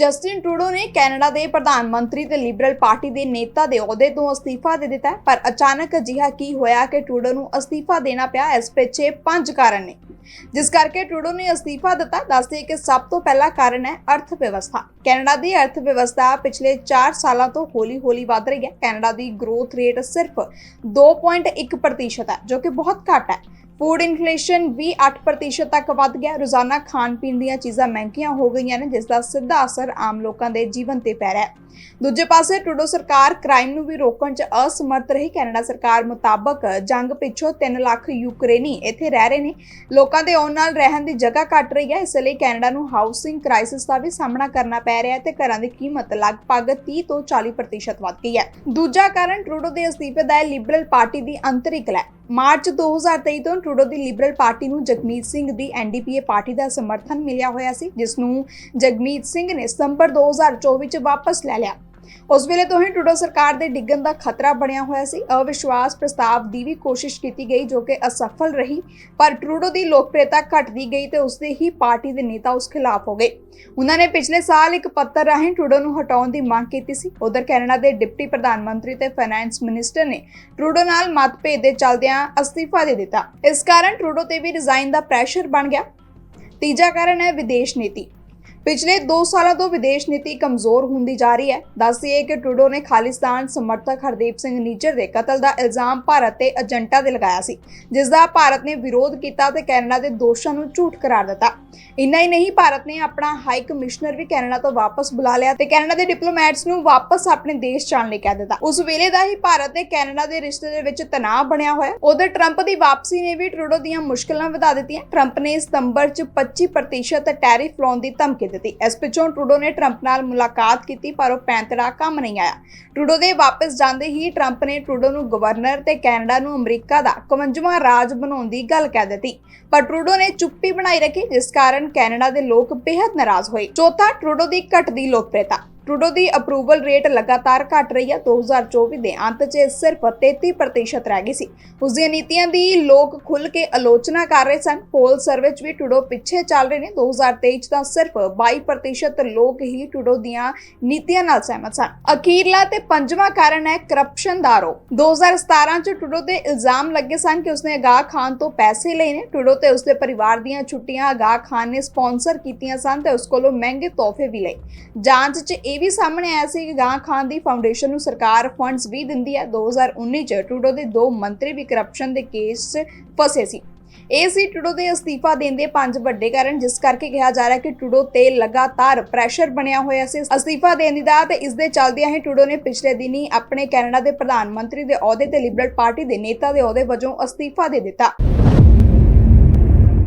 Justin Trudeau ਨੇ Canada ਦੇ ਪ੍ਰਧਾਨ ਮੰਤਰੀ ਤੇ ਲਿਬਰਲ ਪਾਰਟੀ ਦੇ ਨੇਤਾ ਦੇ ਅਹੁਦੇ ਤੋਂ ਅਸਤੀਫਾ ਦੇ ਦਿੱਤਾ ਹੈ। ਪਰ ਅਚਾਨਕ ਅਜਿਹਾ ਕੀ ਹੋਇਆ ਕਿ ਟਰੂਡੋ ਨੂੰ ਅਸਤੀਫਾ ਦੇਣਾ ਪਿਆ, ਇਸ ਪਿੱਛੇ ਪੰਜ ਕਾਰਨ ਨੇ। ਜਿਸ ਕਰਕੇ ਟਰੂਡੋ ਨੇ ਅਸਤੀਫਾ ਦਿੱਤਾ ਦੱਸਦੇ ਕਿ ਸਭ ਤੋਂ ਪਹਿਲਾ ਕਾਰਨ ਹੈ ਅਰਥ ਵਿਵਸਥਾ ਕੈਨੇਡਾ ਦੀ ਅਰਥ ਵਿਵਸਥਾ ਪਿਛਲੇ 4 ਸਾਲਾਂ ਤੋਂ ਹੌਲੀ-ਹੌਲੀ ਵਧ ਰਹੀ ਹੈ। ਕੈਨੇਡਾ ਦੀ ਗਰੋਥ ਰੇਟ ਸਿਰਫ 2.1% ਹੈ, ਜੋ ਕਿ ਬਹੁਤ ਘੱਟ ਹੈ। ਫੂਡ ਇਨਫਲੇਸ਼ਨ ਵੀ 8% ਤੱਕ ਵੱਧ ਗਿਆ। ਰੋਜ਼ਾਨਾ ਖਾਣ ਪੀਣ ਦੀਆਂ ਚੀਜ਼ਾਂ ਮਹਿੰਗੀਆਂ ਹੋ ਗਈਆਂ ਨੇ, ਜਿਸ ਦਾ ਸਿੱਧਾ ਅਸਰ ਆਮ ਲੋਕਾਂ ਦੇ ਜੀਵਨ ਤੇ ਪੈ ਰਿਹਾ ਹੈ। ਦੂਜੇ ਪਾਸੇ, ਟਰੂਡੋ ਸਰਕਾਰ ਕ੍ਰਾਈਮ ਨੂੰ ਵੀ ਰੋਕਣ 'ਚ ਅਸਮਰਥ ਰਹੀ। ਕੈਨੇਡਾ ਸਰਕਾਰ ਮੁਤਾਬਕ ਜੰਗ ਪਿੱਛੋਂ 3 ਲੱਖ ਯੂਕਰੇਨੀ ਇੱਥੇ ਰਹਿ ਰਹੇ ਨੇ। ਲੋਕਾਂ ਦੇ ਆਉਣ ਨਾਲ ਰਹਿਣ ਦੀ ਜਗ੍ਹਾ ਘਟ ਰਹੀ ਹੈ। ਇਸ ਲਈ ਕੈਨੇਡਾ ਨੂੰ ਹਾਊਸਿੰਗ ਕ੍ਰਾਈਸਿਸ ਦਾ ਵੀ ਸਾਹਮਣਾ ਕਰਨਾ ਪੈ ਰਿਹਾ ਹੈ ਤੇ ਘਰਾਂ ਦੀ ਕੀਮਤ ਲਗਭਗ 30 ਤੋਂ 40% ਵੱਧ ਗਈ ਹੈ। ਦੂਜਾ ਕਾਰਨ ਟਰੂਡੋ ਦੇ ਅਸਤੀਫੇ ਦਾ ਲਿਬਰਲ ਪਾਰਟੀ ਦੀ ਅੰਤਰਿਕ ਲੈ ਮਾਰਚ 2023 ਤੋਂ ਟਰੂਡੋ ਦੀ ਲਿਬਰਲ ਪਾਰਟੀ ਨੂੰ ਜਗਮੀਤ ਸਿੰਘ ਦੀ ਐਨਡੀਪੀਏ ਪਾਰਟੀ ਦਾ ਸਮਰਥਨ ਮਿਲਿਆ ਹੋਇਆ ਸੀ ਜਿਸ ਨੂੰ ਜਗਮੀਤ ਸਿੰਘ ਨੇ ਸਤੰਬਰ 2024 ਚ ਵਾਪਸ ਲੈ ਲਿਆ। ਉਸ ਵੇਲੇ ਤੋਂ ਹੀ ਟਰੂਡੋ ਸਰਕਾਰ ਦੇ ਡਿੱਗਣ ਦਾ ਖਤਰਾ ਬਣਿਆ ਹੋਇਆ ਸੀ। ਅਵਿਸ਼ਵਾਸ ਪ੍ਰਸਤਾਵ ਦੀ ਵੀ ਕੋਸ਼ਿਸ਼ ਕੀਤੀ ਗਈ ਜੋ ਕਿ ਅਸਫਲ ਰਹੀ, ਪਰ ਟਰੂਡੋ ਦੀ ਲੋਕਪ੍ਰਿਯਤਾ ਘਟਦੀ ਗਈ ਤੇ ਉਸਦੇ ਹੀ ਪਾਰਟੀ ਦੇ ਨੇਤਾ ਉਸ ਖਿਲਾਫ ਹੋ ਗਏ। ਉਹਨਾਂ ਨੇ ਪਿਛਲੇ ਸਾਲ ਇੱਕ ਪੱਤਰ ਰਾਹੀਂ ਟਰੂਡੋ ਨੂੰ ਹਟਾਉਣ ਦੀ ਮੰਗ ਕੀਤੀ ਸੀ। ਉਧਰ ਕੈਨੇਡਾ ਦੇ ਡਿਪਟੀ ਪ੍ਰਧਾਨ ਮੰਤਰੀ ਤੇ ਫਾਈਨੈਂਸ ਮਿਨਿਸਟਰ ਨੇ ਟਰੂਡੋ ਨਾਲ ਮਤਭੇਦ ਦੇ ਚਲਦਿਆਂ ਅਸਤੀਫਾ ਦੇ ਦਿੱਤਾ। ਇਸ ਕਾਰਨ ਟਰੂਡੋ ਤੇ ਵੀ ਰਿਜ਼ਾਈਨ ਦਾ ਪ੍ਰੈਸ਼ਰ ਬਣ ਗਿਆ। ਤੀਜਾ ਕਾਰਨ ਹੈ ਵਿਦੇਸ਼ ਨੀਤੀ। ਪਿਛਲੇ 2 ਸਾਲਾਂ ਤੋਂ ਵਿਦੇਸ਼ ਨੀਤੀ ਕਮਜ਼ੋਰ ਹੁੰਦੀ ਜਾ ਰਹੀ ਹੈ। ਦੱਸਦੀਏ ਕਿ ਟਰੂਡੋ ਨੇ ਖਾਲਿਸਤਾਨ ਸਮਰਥਕ ਹਰਦੀਪ ਸਿੰਘ ਨੀਜਰ ਦੇ ਕਤਲ ਦਾ ਇਲਜ਼ਾਮ ਭਾਰਤ ਤੇ ਏਜੰਟਾਂ ਤੇ ਲਗਾਇਆ ਸੀ ਜਿਸ ਦਾ ਭਾਰਤ ਨੇ ਵਿਰੋਧ ਕੀਤਾ ਤੇ ਕੈਨੇਡਾ ਦੇ ਦੋਸ਼ਾਂ ਨੂੰ ਝੂਠ ਕਰਾਰ ਦਿੱਤਾ। ਇੰਨਾ ਹੀ ਨਹੀਂ, ਭਾਰਤ ਨੇ ਆਪਣਾ ਹਾਈ ਕਮਿਸ਼ਨਰ ਵੀ ਕੈਨੇਡਾ ਤੋਂ ਵਾਪਸ ਬੁਲਾ ਲਿਆ ਤੇ ਕੈਨੇਡਾ ਦੇ ਡਿਪਲੋਮੈਟਸ ਨੂੰ ਵਾਪਸ ਆਪਣੇ ਦੇਸ਼ ਜਾਣ ਲਈ ਕਹਿ ਦਿੱਤਾ। ਉਸ ਵੇਲੇ ਦਾ ਹੀ ਭਾਰਤ ਤੇ ਕੈਨੇਡਾ ਦੇ ਰਿਸ਼ਤੇ ਦੇ ਵਿੱਚ ਤਣਾਅ ਬਣਿਆ ਹੋਇਆ। ਉਧਰ ਟਰੰਪ ਦੀ ਵਾਪਸੀ ਨੇ ਵੀ ਟਰੂਡੋ ਦੀਆਂ ਮੁਸ਼ਕਲਾਂ ਵਧਾ ਦਿੱਤੀਆਂ। ਟਰੰਪ ਨੇ ਸਤੰਬਰ 'ਚ 25% ਟੈਰਿਫ ਲਾਉਣ ਦੀ ਧਮਕੀ ਦਿੱਤੀ। ਇਸ ਟਰੂਡੋ ਨੇ ਟਰੰਪ ਨਾਲ ਮੁਲਾਕਾਤ ਕੀਤੀ, ਪਰ ਉਹ ਪੈਂਤੜਾ ਕੰਮ ਨਹੀਂ ਆਇਆ। ਟਰੂਡੋ ਦੇ ਵਾਪਸ ਜਾਂਦੇ ਹੀ ਟਰੰਪ ਨੇ ਟਰੂਡੋ ਨੂੰ ਗਵਰਨਰ ਤੇ ਕੈਨੇਡਾ ਨੂੰ ਅਮਰੀਕਾ ਦਾ 51ਵਾਂ ਰਾਜ ਬਣਾਉਣ ਦੀ ਗੱਲ ਕਹਿ ਦਿੱਤੀ। ਪਰ ਟਰੂਡੋ ਨੇ ਚੁੱਪੀ ਬਣਾਈ ਰੱਖੀ, ਜਿਸ ਕਾਰਨ ਕੈਨੇਡਾ ਦੇ ਲੋਕ ਬੇहद ਨਾਰਾਜ਼ ਹੋਏ। ਚੌਥਾ, ਟਰੂਡੋ ਦੀ ਘਟਦੀ ਲੋਕਪ੍ਰਿਯਤਾ ਟਰੂਡੋ ਦੀ ਅਪਰੂਵਲ ਰੇਟ ਲਗਾਤਾਰ ਘਟ ਰਹੀ ਹੈ। 2024 ਦੇ ਅੰਤ 'ਚ ਸਿਰਫ 33% ਰਹਿ ਗਈ ਸੀ। ਉਸ ਦੀਆਂ ਨੀਤੀਆਂ ਦੀ ਲੋਕ ਖੁੱਲ ਕੇ ਆਲੋਚਨਾ ਕਰ ਰਹੇ ਸਨ। ਪੋਲ ਸਰਵੇ 'ਚ ਵੀ ਟਰੂਡੋ ਪਿੱਛੇ ਚੱਲ ਰਹੇ ਨੇ। 2023 'ਚ ਤਾਂ ਸਿਰਫ 22% ਲੋਕ ਹੀ ਟਰੂਡੋ ਦੀਆਂ ਨੀਤੀਆਂ ਨਾਲ ਸਹਿਮਤ ਸਨ। ਅਖੀਰਲਾ ਤੇ ਪੰਜਵਾਂ ਕਾਰਨ ਹੈ ਕਰਪਸ਼ਨ ਦਾ ਆਰੋਪ। 2017 'ਚ ਟਰੂਡੋ ਤੇ ਇਲਜ਼ਾਮ ਲੱਗੇ ਸਨ ਕਿ ਉਸਨੇ ਅਗਾਹ ਖਾਨ ਤੋਂ ਪੈਸੇ ਲਏ ਨੇ। ਟਰੂਡੋ ਤੇ ਉਸਦੇ ਪਰਿਵਾਰ ਦੀਆਂ ਛੁੱਟੀਆਂ ਅਗਾ ਖਾਨ ਨੇ ਸਪਾਂਸਰ ਕੀਤੀਆਂ ਸਨ ਤੇ ਉਸ ਕੋਲੋਂ ਮਹਿੰਗੇ ਤੋਹਫੇ ਵੀ ਲਏ। ਜਾਂਚ 'ਚ ਇਹ ਵੀ ਸਾਹਮਣੇ ਆਇਆ ਸੀ ਕਿ ਗਾਂ ਖਾਨ ਦੀ ਫਾਊਂਡੇਸ਼ਨ ਨੂੰ ਸਰਕਾਰ ਫੰਡਸ ਵੀ ਦਿੰਦੀ ਹੈ। 2019 ਚ ਟਰੂਡੋ ਦੇ ਦੋ ਮੰਤਰੀ ਵੀ ਕਰਪਸ਼ਨ ਦੇ ਕੇਸ ਫਸੇ ਸੀ। ਇਹ ਸੀ ਦੇ ਅਸਤੀਫਾ ਦੇਣ ਦੇ ਪੰਜ ਵੱਡੇ ਕਾਰਨ, ਜਿਸ ਕਰਕੇ ਕਿਹਾ ਜਾ ਰਿਹਾ ਕਿ ਟਰੂਡੋ ਤੇ ਲਗਾਤਾਰ ਪ੍ਰੈਸ਼ਰ ਬਣਿਆ ਹੋਇਆ ਸੀ। ਅਸਤੀਫਾ ਦੇਣ ਦਾ ਤੇ ਇਸ ਦੇ ਚੱਲਦਿਆਂ ਹੀ ਟੂਡੋ ਨੇ ਪਿਛਲੇ ਦਿਨੀ ਆਪਣੇ ਕੈਨੇਡਾ ਦੇ ਪ੍ਰਧਾਨ ਮੰਤਰੀ ਦੇ ਅਹੁਦੇ ਤੇ ਲਿਬਰਲ ਪਾਰਟੀ ਦੇ ਨੇਤਾ ਦੇ ਅਹੁਦੇ ਵਜੋਂ ਅਸਤੀਫਾ ਦੇ ਦਿੱਤਾ।